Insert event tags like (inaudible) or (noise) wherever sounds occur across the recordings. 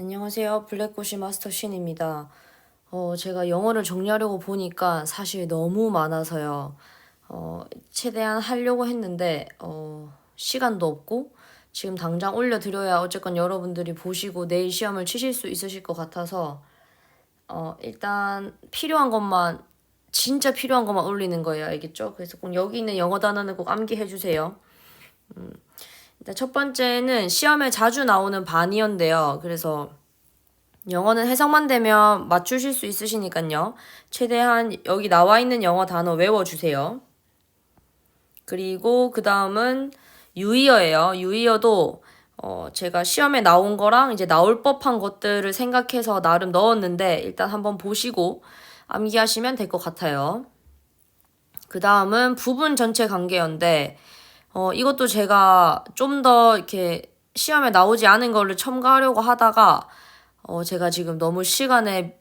안녕하세요. 블랙고시 마스터 신입니다. 어, 제가 영어를 정리하려고 보니까 사실 너무 많아서요. 어, 최대한 하려고 했는데, 어, 시간도 없고, 지금 당장 올려드려야 어쨌건 여러분들이 보시고 내일 시험을 치실 수 있으실 것 같아서, 어, 일단 필요한 것만, 진짜 필요한 것만 올리는 거예요. 알겠죠? 그래서 꼭 여기 있는 영어 단어는 꼭 암기해 주세요. 일단 첫 번째는 시험에 자주 나오는 반이어인데요. 그래서 영어는 해석만 되면 맞추실 수 있으시니까요. 최대한 여기 나와 있는 영어 단어 외워주세요. 그리고 그 다음은 유의어예요. 유의어도 어, 제가 시험에 나온 거랑 이제 나올 법한 것들을 생각해서 나름 넣었는데 일단 한번 보시고 암기하시면 될 것 같아요. 그 다음은 부분 전체 관계어인데 어, 이것도 제가 좀 더 이렇게 시험에 나오지 않은 거를 첨가하려고 하다가 어, 제가 지금 너무 시간에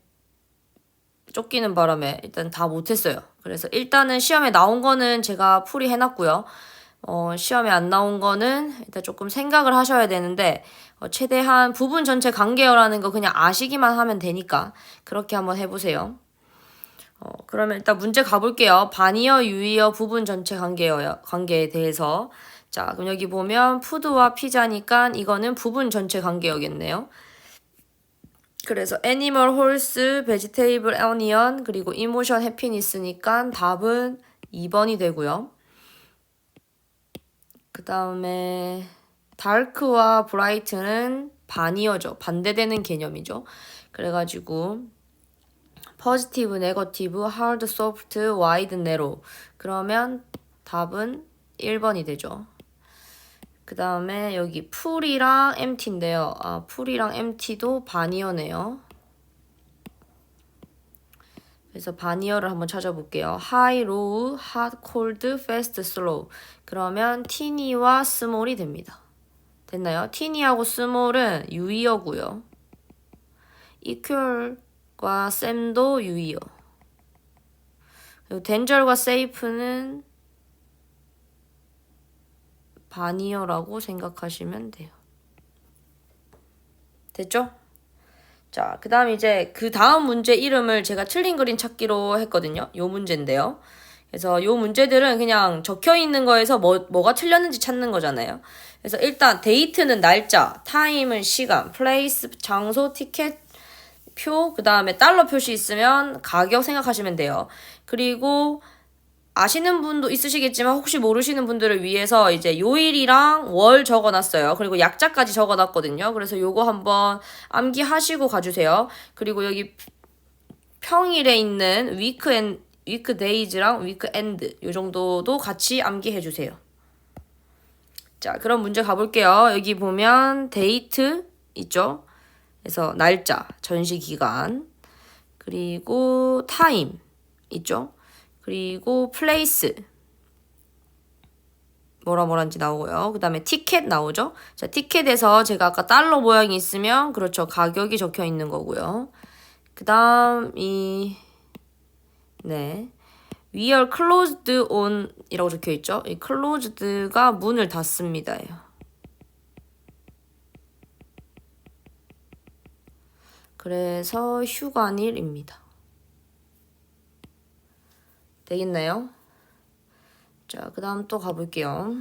쫓기는 바람에 일단 다 못했어요. 그래서 일단은 시험에 나온 거는 제가 풀이 해놨고요. 어, 시험에 안 나온 거는 일단 조금 생각을 하셔야 되는데, 어, 최대한 부분 전체 관계어라는 거 그냥 아시기만 하면 되니까 그렇게 한번 해보세요. 어, 그러면 일단 문제 가볼게요. 반이어, 유의어, 부분 전체 관계어요, 관계에 대해서. 자, 그럼 여기 보면 푸드와 피자니까 이거는 부분 전체 관계어겠네요. 그래서 애니멀, 홀스, 베지테이블, onion 그리고 이모션, 해피니스니까 답은 2번이 되고요. 그 다음에 다크와 브라이트는 반이어죠. 반대되는 개념이죠. 그래가지고 포지티브, 네거티브, 하드, 소프트, 와이드, 네로 그러면 답은 1번이 되죠. 그 다음에 여기 풀이랑 MT인데요. 아, 풀이랑 MT도 반이어네요. 그래서 반이어를 한번 찾아볼게요. high, low, hot, cold, fast, slow. 그러면 티니와 스몰이 됩니다. 됐나요? 티니하고 스몰은 유의어고요. equal 과 쌤도 유의어. 그리고 danger과 safe는 반이어라고 생각하시면 돼요. 됐죠? 자, 그 다음 이제 그 다음 문제 이름을 제가 틀린 그림 찾기로 했거든요. 요 문제인데요. 그래서 요 문제들은 그냥 적혀 있는 거에서 뭐, 뭐가 틀렸는지 찾는 거잖아요. 그래서 일단 데이트는 날짜, 타임은 시간, 플레이스, 장소, 티켓, 표, 그 다음에 달러 표시 있으면 가격 생각하시면 돼요. 그리고 아시는 분도 있으시겠지만 혹시 모르시는 분들을 위해서 이제 요일이랑 월 적어놨어요. 그리고 약자까지 적어놨거든요. 그래서 요거 한번 암기하시고 가주세요. 그리고 여기 평일에 있는 위크 앤 위크 데이즈랑 위크 엔드 요 정도도 같이 암기해 주세요. 자, 그럼 문제 가볼게요. 여기 보면 데이트 있죠? 그래서 날짜, 전시 기간, 그리고 타임 있죠? 그리고 플레이스 뭐라 뭐란지 나오고요. 그 다음에 티켓 나오죠. 자, 티켓에서 제가 아까 달러 모양이 있으면 그렇죠. 가격이 적혀 있는 거고요. 그 다음 이 네. We are closed on 이라고 적혀 있죠. 이 closed가 문을 닫습니다 예요. 그래서 휴관일입니다. 되겠나요? 자, 그 다음 또 가볼게요.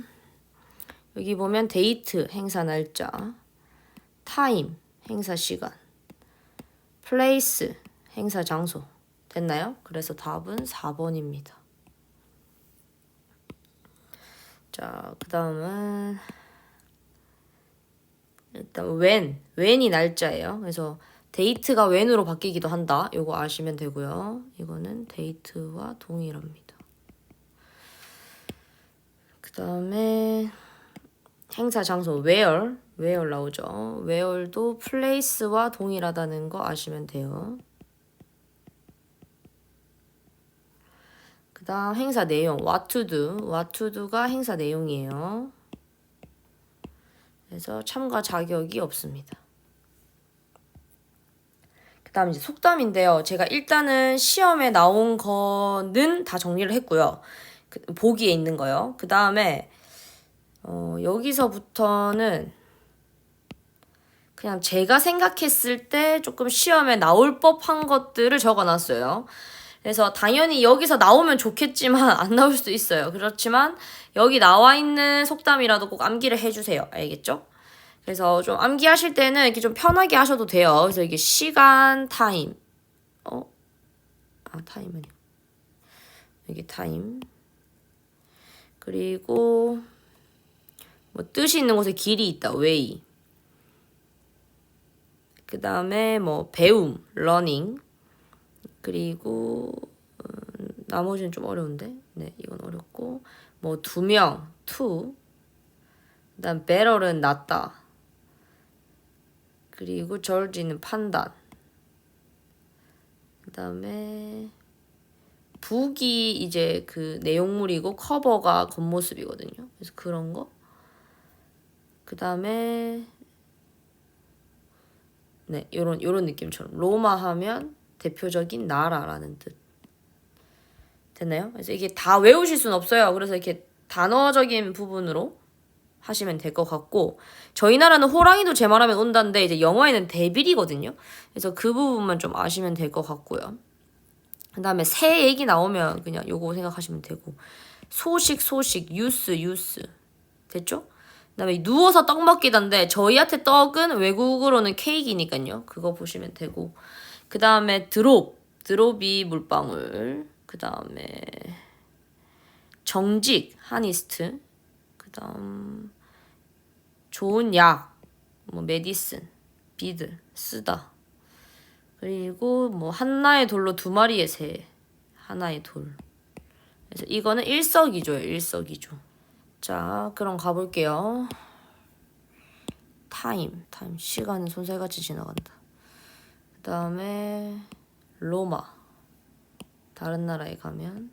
여기 보면 데이트, 행사 날짜, 타임, 행사 시간, 플레이스, 행사 장소. 됐나요? 그래서 답은 4번입니다. 자, 그 다음은 일단 when, when이 날짜예요. 그래서 데이트가 when으로 바뀌기도 한다. 요거 아시면 되고요. 이거는 데이트와 동일합니다. 그 다음에 행사 장소 where, where 나오죠. where도 place와 동일하다는 거 아시면 돼요. 그 다음 행사 내용 what to do, what to do가 행사 내용이에요. 그래서 참가 자격이 없습니다. 그다음 이제 속담인데요. 제가 일단은 시험에 나온 거는 다 정리를 했고요. 그, 보기에 있는 거요. 그 다음에 어, 여기서부터는 그냥 제가 생각했을 때 조금 시험에 나올 법한 것들을 적어놨어요. 그래서 당연히 여기서 나오면 좋겠지만 (laughs) 안 나올 수도 있어요. 그렇지만 여기 나와 있는 속담이라도 꼭 암기를 해주세요. 알겠죠? 그래서 좀 암기하실 때는 이렇게 좀 편하게 하셔도 돼요. 그래서 이게 시간, 타임. 어? 아, 타임은 여기 타임. 그리고 뭐 뜻이 있는 곳에 길이 있다. 웨이. 그 다음에 뭐 배움, 러닝. 그리고 음, 나머지는 좀 어려운데. 네, 이건 어렵고 뭐 두 명, 투. 그다음 배럴은 낫다. 그리고 절지는 판단. 그 다음에 북이 이제 그 내용물이고 커버가 겉모습이거든요. 그래서 그런 거. 그 다음에 네, 요런 요런 느낌처럼 로마 하면 대표적인 나라라는 뜻. 됐나요? 그래서 이게 다 외우실 수는 없어요. 그래서 이렇게 단어적인 부분으로 하시면 될 것 같고 저희 나라는 호랑이도 제 말하면 온다인데 이제 영어에는 데빌이거든요. 그래서 그 부분만 좀 아시면 될 것 같고요. 그 다음에 새 얘기 나오면 그냥 요거 생각하시면 되고 소식 소식 뉴스 뉴스 됐죠? 그 다음에 누워서 떡 먹기던데 저희한테 떡은 외국으로는 케이크니까요. 그거 보시면 되고 그 다음에 드롭 드롭이 물방울 그 다음에 정직 하니스트 그다음 좋은 약, 뭐 메디슨, 비들 쓰다. 그리고 뭐 하나의 돌로 두 마리의 새, 하나의 돌. 그래서 이거는 일석이조예요, 일석이조. 자, 그럼 가볼게요. 타임, 타임 시간은 손살같이 지나간다. 그 다음에 로마, 다른 나라에 가면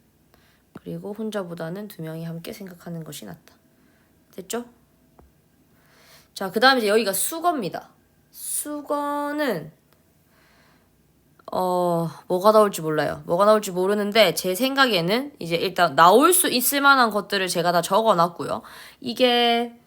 그리고 혼자보다는 두 명이 함께 생각하는 것이 낫다. 됐죠? 자, 그 다음에 이제 여기가 수거입니다. 수거는, 어, 뭐가 나올지 몰라요. 뭐가 나올지 모르는데, 제 생각에는 이제 일단 나올 수 있을 만한 것들을 제가 다 적어 놨고요. 이게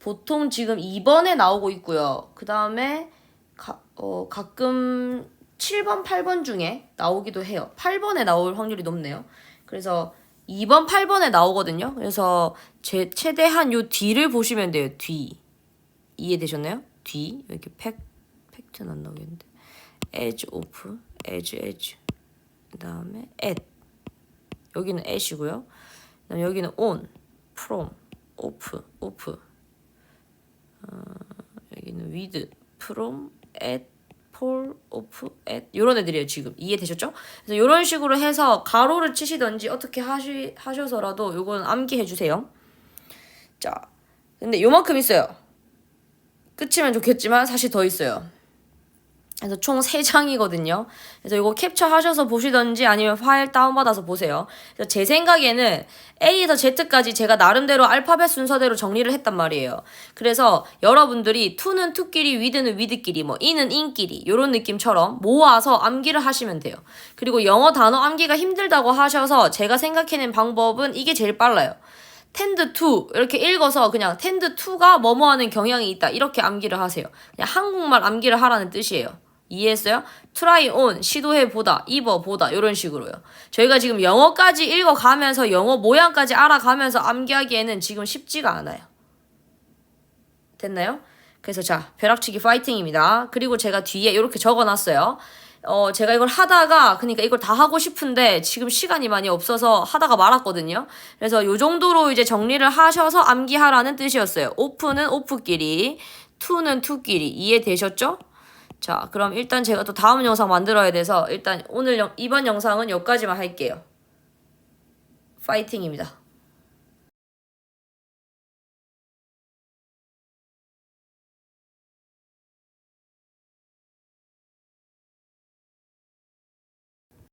보통 지금 2번에 나오고 있고요. 그 다음에, 가, 어, 가끔 7번, 8번 중에 나오기도 해요. 8번에 나올 확률이 높네요. 그래서 2번, 8번에 나오거든요. 그래서 제 최대한 요 뒤를 보시면 돼요. 뒤. 이해되셨나요? 뒤. 이렇게 팩, 팩트는 안 나오겠는데. edge off, edge, edge. 그 다음에 at. 여기는 at이고요. 그 다음에 여기는 on, from, off, off. 어, 여기는 with, from, at, 폴, 오프, 앳 요런 애들이에요 지금. 이해되셨죠? 그래서 요런 식으로 해서 가로를 치시던지 어떻게 하시, 하셔서라도 요거는 암기해 주세요. 자 근데 요만큼 있어요. 끝이면 좋겠지만 사실 더 있어요 그래서 총 3장이거든요. 그래서 이거 캡처하셔서 보시던지 아니면 파일 다운받아서 보세요. 그래서 제 생각에는 A에서 Z까지 제가 나름대로 알파벳 순서대로 정리를 했단 말이에요. 그래서 여러분들이 to는 to끼리, with는 with끼리, 뭐 in은 in끼리 이런 느낌처럼 모아서 암기를 하시면 돼요. 그리고 영어 단어 암기가 힘들다고 하셔서 제가 생각해낸 방법은 이게 제일 빨라요. tend to 이렇게 읽어서 그냥 tend to가 뭐뭐 하는 경향이 있다 이렇게 암기를 하세요. 그냥 한국말 암기를 하라는 뜻이에요. 이해했어요? try on 시도해 보다 입어 보다 이런 식으로요. 저희가 지금 영어까지 읽어가면서 영어 모양까지 알아가면서 암기하기에는 지금 쉽지가 않아요. 됐나요? 그래서 자 벼락치기 파이팅입니다. 그리고 제가 뒤에 이렇게 적어놨어요. 어, 제가 이걸 하다가, 그니까 이걸 다 하고 싶은데, 지금 시간이 많이 없어서 하다가 말았거든요. 그래서 요 정도로 이제 정리를 하셔서 암기하라는 뜻이었어요. 오프는 오프끼리, 투는 투끼리. 이해되셨죠? 자, 그럼 일단 제가 또 다음 영상 만들어야 돼서, 일단 오늘, 영, 이번 영상은 여기까지만 할게요. 파이팅입니다.